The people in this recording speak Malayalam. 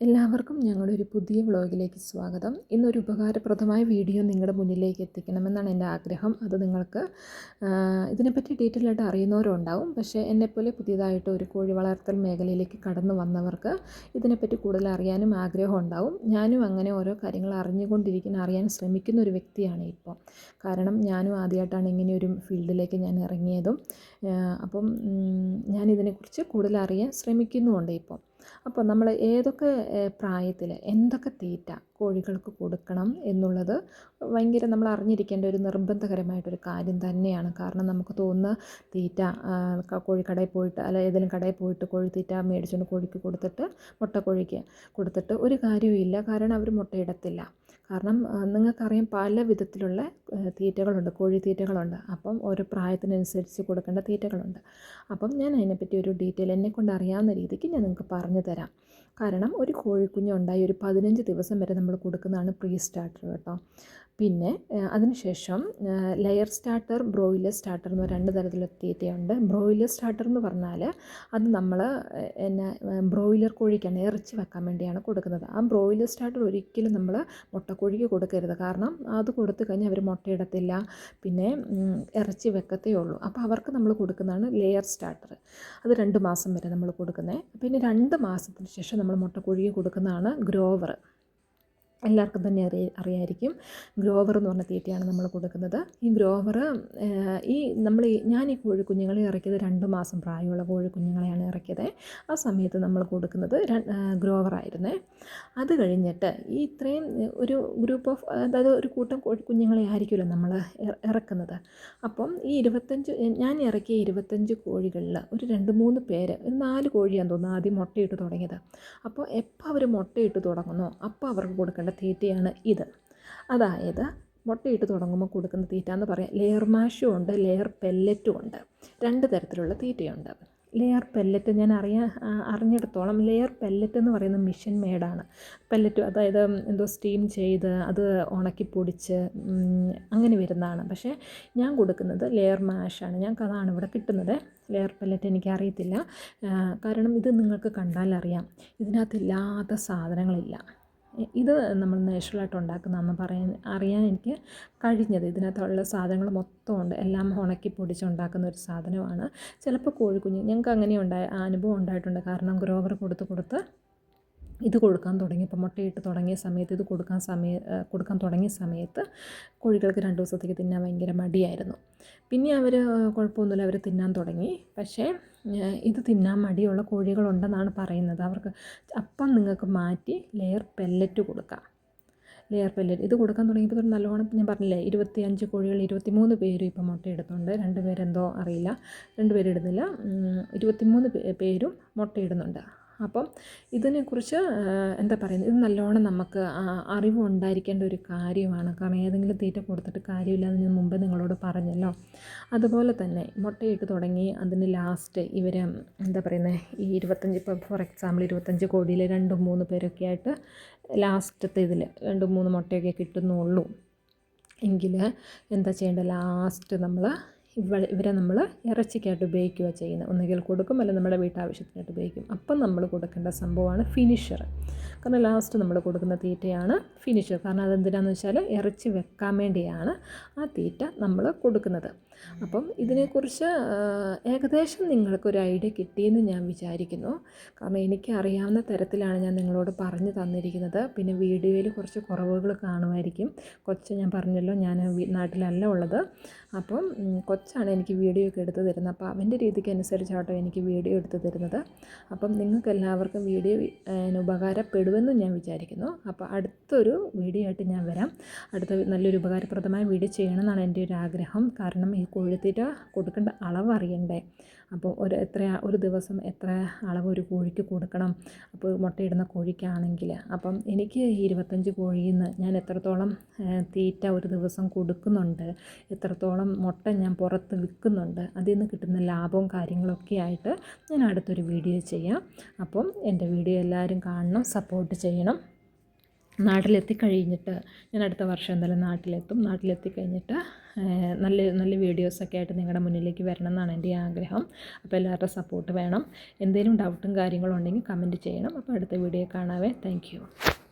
എല്ലാവർക്കും ഞങ്ങളുടെ ഒരു പുതിയ വ്ളോഗിലേക്ക് സ്വാഗതം. ഇന്നൊരു ഉപകാരപ്രദമായ വീഡിയോ നിങ്ങളുടെ മുന്നിലേക്ക് എത്തിക്കണമെന്നാണ് എന്റെ ആഗ്രഹം. അത് നിങ്ങൾക്ക് ഇതിനെപ്പറ്റി ഡീറ്റെയിൽ ആയിട്ട് അറിയുന്നവരുണ്ടാവും. പക്ഷേ എന്നെപ്പോലെ പുതിയതായിട്ട് ഒരു കോഴി വളർത്തൽ മേഖലയിലേക്ക് കടന്നു വന്നവർക്ക് ഇതിനെപ്പറ്റി കൂടുതൽ അറിയാനും ആഗ്രഹം ഉണ്ടാവും. ഞാനും അങ്ങനെ ഓരോ കാര്യങ്ങൾ അറിഞ്ഞുകൊണ്ടിരിക്കുന്ന അറിയാൻ ശ്രമിക്കുന്ന ഒരു വ്യക്തിയാണ് ഇപ്പോൾ. കാരണം ഞാനും ആദ്യമായിട്ടാണ് ഇങ്ങനെ ഒരു ഫീൽഡിലേക്ക് ഞാൻ ഇറങ്ങിയതും. അപ്പം ഞാനിതിനെക്കുറിച്ച് കൂടുതൽ അറിയാൻ ശ്രമിക്കുന്നുമുണ്ട് ഇപ്പോൾ. അപ്പോൾ നമ്മൾ ഏതൊക്കെ പ്രായത്തിൽ എന്തൊക്കെ തീറ്റ കോഴികൾക്ക് കൊടുക്കണം എന്നുള്ളത് ഭയങ്കര നമ്മൾ അറിഞ്ഞിരിക്കേണ്ട ഒരു നിർബന്ധകരമായിട്ടൊരു കാര്യം തന്നെയാണ്. കാരണം നമുക്ക് തോന്നുന്ന തീറ്റ കോഴിക്കടയിൽ പോയിട്ട് അല്ല ഏതെങ്കിലും കടയിൽ പോയിട്ട് കോഴി കോഴിത്തീറ്റ മേടിച്ചുകൊണ്ട് കോഴിക്ക് കൊടുത്തിട്ട് മുട്ട കോഴിക്ക് കൊടുത്തിട്ട് ഒരു കാര്യവുമില്ല കാരണം അവർ മുട്ടയിടത്തില്ല കാരണം നിങ്ങൾക്കറിയാം പല വിധത്തിലുള്ള തീറ്റകളുണ്ട്. കോഴി തീറ്റകളുണ്ട്. അപ്പം ഓരോ പ്രായത്തിനനുസരിച്ച് കൊടുക്കേണ്ട തീറ്റകളുണ്ട്. അപ്പം ഞാൻ അതിനെപ്പറ്റി ഒരു ഡീറ്റെയിൽ എന്നെക്കൊണ്ട് അറിയാവുന്ന രീതിക്ക് ഞാൻ നിങ്ങൾക്ക് പറഞ്ഞു തരാം. കാരണം ഒരു കോഴിക്കുഞ്ഞുണ്ടായി ഒരു പതിനഞ്ച് ദിവസം വരെ നമ്മൾ കൊടുക്കുന്നതാണ് പ്രീ സ്റ്റാർട്ടർ കേട്ടോ. പിന്നെ അതിനുശേഷം ലെയർ സ്റ്റാർട്ടർ ബ്രോയിലർ സ്റ്റാർട്ടർ എന്ന് രണ്ട് തരത്തിലുള്ള തീറ്റയുണ്ട് ബ്രോയിലർ സ്റ്റാർട്ടർ എന്ന് പറഞ്ഞാൽ അത് നമ്മൾ എന്നെ ബ്രോയിലർ കോഴിക്കാണ് ഇറച്ചി വെക്കാൻ വേണ്ടിയാണ് കൊടുക്കുന്നത്. ആ ബ്രോയിലർ സ്റ്റാർട്ടർ ഒരിക്കലും നമ്മൾ മുട്ടക്കോഴിക്ക് കൊടുക്കരുത്. കാരണം അത് കൊടുത്തു കഴിഞ്ഞാൽ അവർ മുട്ടയിടത്തില്ല. പിന്നെ ഇറച്ചി വെക്കത്തേ ഉള്ളൂ. അപ്പോൾ അവർക്ക് നമ്മൾ കൊടുക്കുന്നതാണ് ലെയർ സ്റ്റാർട്ടർ അത് രണ്ട് മാസം വരെ നമ്മൾ കൊടുക്കുന്നത് പിന്നെ രണ്ട് മാസത്തിന് ശേഷം നമ്മൾ മുട്ടക്കോഴിക്ക് കൊടുക്കുന്നതാണ് ഗ്രോവർ എല്ലാവർക്കും തന്നെ അറിയ അറിയായിരിക്കും. ഗ്രോവർ എന്ന് പറഞ്ഞ തീറ്റയാണ് നമ്മൾ കൊടുക്കുന്നത്. ഈ ഗ്രോവർ ഈ നമ്മൾ ഞാൻ ഈ കോഴിക്കുഞ്ഞുങ്ങളെ ഇറക്കിയത് രണ്ട് മാസം പ്രായമുള്ള കോഴിക്കുഞ്ഞുങ്ങളെയാണ് ഇറക്കിയത്. ആ സമയത്ത് നമ്മൾ കൊടുക്കുന്നത് ഗ്രോവറായിരുന്നേ അത് കഴിഞ്ഞിട്ട് ഈ ഇത്രയും ഒരു ഗ്രൂപ്പ് ഓഫ് അതായത് ഒരു കൂട്ടം കോഴിക്കുഞ്ഞുങ്ങളെ ആയിരിക്കുമല്ലോ നമ്മൾ ഇറക്കുന്നത്. അപ്പം ഈ ഇരുപത്തഞ്ച് ഞാൻ ഇറക്കിയ ഇരുപത്തഞ്ച് കോഴികളിൽ ഒരു രണ്ട് മൂന്ന് പേര് ഒരു നാല് കോഴിയാണെന്ന് തോന്നുന്നു ആദ്യം മുട്ടയിട്ട് തുടങ്ങിയത്. അപ്പോൾ എപ്പോൾ അവർ മുട്ടയിട്ട് തുടങ്ങുന്നോ അപ്പോൾ അവർക്ക് കൊടുക്കേണ്ട തീറ്റയാണ് ഇത്. അതായത് മുട്ടയിട്ട് തുടങ്ങുമ്പോൾ കൊടുക്കുന്ന തീറ്റ എന്ന് പറയാം. ലെയർ മാഷും ഉണ്ട് ലെയർ പെല്ലറ്റും ഉണ്ട്. രണ്ട് തരത്തിലുള്ള തീറ്റയുണ്ട്. ലെയർ പെല്ലറ്റ് ഞാൻ അറിയാൻ ആ, അറിഞ്ഞിടത്തോളം ലെയർ പെല്ലറ്റ് എന്ന് പറയുന്ന മിഷൻ മേഡാണ് പെല്ലറ്റ് അതായത് എന്തോ സ്റ്റീം ചെയ്ത് അത് ഉണക്കി പൊടിച്ച് അങ്ങനെ വരുന്നതാണ്. പക്ഷേ ഞാൻ കൊടുക്കുന്നത് ലെയർ മാഷാണ് ഞങ്ങൾക്ക് അതാണ് ഇവിടെ കിട്ടുന്നത്. ലെയർ പെല്ലറ്റ് എനിക്ക് അറിയത്തില്ല. കാരണം ഇത് നിങ്ങൾക്ക് കണ്ടാലറിയാം ഇതിനകത്തില്ലാത്ത സാധനങ്ങളില്ല. ഇ- ഇത് നമ്മൾ നാച്ചുറലായിട്ട് ഉണ്ടാക്കുന്നതെന്ന് പറയാൻ അറിയാൻ എനിക്ക് കഴിഞ്ഞത്. ഇതിനകത്തുള്ള സാധനങ്ങൾ മൊത്തം ഉണ്ട്. എല്ലാം ഉണക്കി പൊടിച്ചുണ്ടാക്കുന്ന ഒരു സാധനമാണ്. ചിലപ്പോൾ കോഴിക്കുഞ്ഞ് ഞങ്ങൾക്ക് അങ്ങനെ ഉണ്ടായ അനുഭവം ഉണ്ടായിട്ടുണ്ട്. കാരണം ഗ്രോവർ കൊടുത്ത് കൊടുത്ത് ഇത് കൊടുക്കാൻ തുടങ്ങി. ഇപ്പോൾ മുട്ടയിട്ട് തുടങ്ങിയ സമയത്ത് ഇത് കൊടുക്കാൻ സമയ കൊടുക്കാൻ തുടങ്ങിയ സമയത്ത് കോഴികൾക്ക് രണ്ട് ദിവസത്തേക്ക് തിന്നാൻ ഭയങ്കര മടിയായിരുന്നു. പിന്നെ അവർ കുഴപ്പമൊന്നുമില്ല. അവർ തിന്നാൻ തുടങ്ങി. പക്ഷേ ഇത് തിന്നാൻ മടിയുള്ള കോഴികളുണ്ടെന്നാണ് പറയുന്നത്. അവർക്ക് അപ്പം നിങ്ങൾക്ക് മാറ്റി ലെയർ പെല്ലറ്റ് കൊടുക്കാം. ലെയർ പെല്ലറ്റ് ഇത് കൊടുക്കാൻ തുടങ്ങിയപ്പോൾ നല്ലോണം ഞാൻ പറഞ്ഞില്ലേ ഇരുപത്തി അഞ്ച് കോഴികൾ ഇരുപത്തി മൂന്ന് പേരും ഇപ്പം മുട്ടയിടുന്നുണ്ട് രണ്ട് പേരെന്തോ അറിയില്ല. രണ്ട് പേരിടുന്നില്ല ഇരുപത്തി മൂന്ന് പേരും മുട്ടയിടുന്നുണ്ട് അപ്പം ഇതിനെക്കുറിച്ച് എന്താ പറയുന്നത്? ഇത് നല്ലോണം നമുക്ക് അറിവുണ്ടായിരിക്കേണ്ട ഒരു കാര്യമാണ്. കാരണം ഏതെങ്കിലും തീറ്റ കൊടുത്തിട്ട് കാര്യമില്ലാന്ന് ഞാൻ മുമ്പ് നിങ്ങളോട് പറഞ്ഞല്ലോ. അതുപോലെ തന്നെ മുട്ടയിട്ട് തുടങ്ങി അതിന് ലാസ്റ്റ് ഇവർ എന്താ പറയുന്നത് ഈ ഇരുപത്തഞ്ച് ഇപ്പോൾ ഫോർ എക്സാമ്പിൾ ഇരുപത്തഞ്ച് കോടിയിൽ രണ്ടും മൂന്ന് പേരൊക്കെ ആയിട്ട് ലാസ്റ്റത്തെ ഇതിൽ രണ്ടും മൂന്ന് മുട്ടയൊക്കെ കിട്ടുന്നുള്ളൂ. എങ്കിൽ എന്താ ചെയ്യേണ്ടത്? ലാസ്റ്റ് നമ്മൾ ഇവ ഇവരെ നമ്മൾ ഇറച്ചിക്കായിട്ട് ഉപയോഗിക്കുക ചെയ്യുന്നത് ഒന്നുകിൽ കൊടുക്കും അല്ലെങ്കിൽ നമ്മുടെ വീട്ടാവശ്യത്തിനായിട്ട് ഉപയോഗിക്കും. അപ്പം നമ്മൾ കൊടുക്കേണ്ട സംഭവമാണ് ഫിനിഷർ കാരണം ലാസ്റ്റ് നമ്മൾ കൊടുക്കുന്ന തീറ്റയാണ് ഫിനിഷർ കാരണം അതെന്തിനാന്ന് വെച്ചാൽ ഇറച്ചി വെക്കാൻ വേണ്ടിയാണ് ആ തീറ്റ നമ്മൾ കൊടുക്കുന്നത്. അപ്പം ഇതിനെക്കുറിച്ച് ഏകദേശം നിങ്ങൾക്കൊരു ഐഡിയ കിട്ടിയെന്ന് ഞാൻ വിചാരിക്കുന്നു. കാരണം എനിക്ക് അറിയാവുന്ന തരത്തിലാണ് ഞാൻ നിങ്ങളോട് പറഞ്ഞു തന്നിരിക്കുന്നത്. പിന്നെ വീഡിയോയിൽ കുറച്ച് കുറവുകൾ കാണുമായിരിക്കും. കൊച്ച് ഞാൻ പറഞ്ഞല്ലോ ഞാൻ നാട്ടിലല്ല ഉള്ളത്. അപ്പം കൊച്ചാണ് എനിക്ക് വീഡിയോ ഒക്കെ എടുത്ത് തരുന്നത്. അപ്പോൾ അവന്റെ രീതിക്ക് അനുസരിച്ചാട്ടോ എനിക്ക് വീഡിയോ എടുത്ത് തരുന്നത്. അപ്പം നിങ്ങൾക്ക് എല്ലാവർക്കും വീഡിയോ ഉപകാരപ്പെടുമെന്നും ഞാൻ വിചാരിക്കുന്നു. അപ്പോൾ അടുത്തൊരു വീഡിയോ ആയിട്ട് ഞാൻ വരാം. അടുത്ത നല്ലൊരു ഉപകാരപ്രദമായ വീഡിയോ ചെയ്യണമെന്നാണ് എന്റെ ഒരു ആഗ്രഹം. കാരണം ഈ കോഴിത്തീറ്റ കൊടുക്കേണ്ട അളവ് അറിയണ്ടേ? അപ്പോൾ ഒരു എത്ര ഒരു ദിവസം എത്ര അളവ് ഒരു കോഴിക്ക് കൊടുക്കണം? അപ്പോൾ മുട്ടയിടുന്ന കോഴിക്കാണെങ്കിൽ. അപ്പം എനിക്ക് ഇരുപത്തഞ്ച് കോഴിയിൽ നിന്ന് ഞാൻ എത്രത്തോളം തീറ്റ ഒരു ദിവസം കൊടുക്കുന്നുണ്ട്? എത്രത്തോളം മുട്ട ഞാൻ പുറത്ത് വിൽക്കുന്നുണ്ട്? അതിൽ നിന്ന് കിട്ടുന്ന ലാഭവും കാര്യങ്ങളൊക്കെ ആയിട്ട് ഞാൻ അടുത്തൊരു വീഡിയോ ചെയ്യാം. അപ്പം എന്റെ വീഡിയോ എല്ലാവരും കാണണം സപ്പോർട്ട് ചെയ്യണം. നാട്ടിലെത്തി കഴിഞ്ഞിട്ട് ഞാൻ അടുത്ത വർഷം എന്തായാലും നാട്ടിലെത്തും. നാട്ടിലെത്തി കഴിഞ്ഞിട്ട് ഏഹ്, നല്ല നല്ല വീഡിയോസൊക്കെ ആയിട്ട് നിങ്ങളുടെ മുന്നിലേക്ക് വരണം എന്നാണ് എന്റെ ആഗ്രഹം. അപ്പോൾ എല്ലാവരുടെ സപ്പോർട്ട് വേണം. എന്തെങ്കിലും ഡൗട്ടും കാര്യങ്ങളും ഉണ്ടെങ്കിൽ കമന്റ് ചെയ്യണം. അപ്പോൾ അടുത്ത വീഡിയോ കാണാവേ. താങ്ക്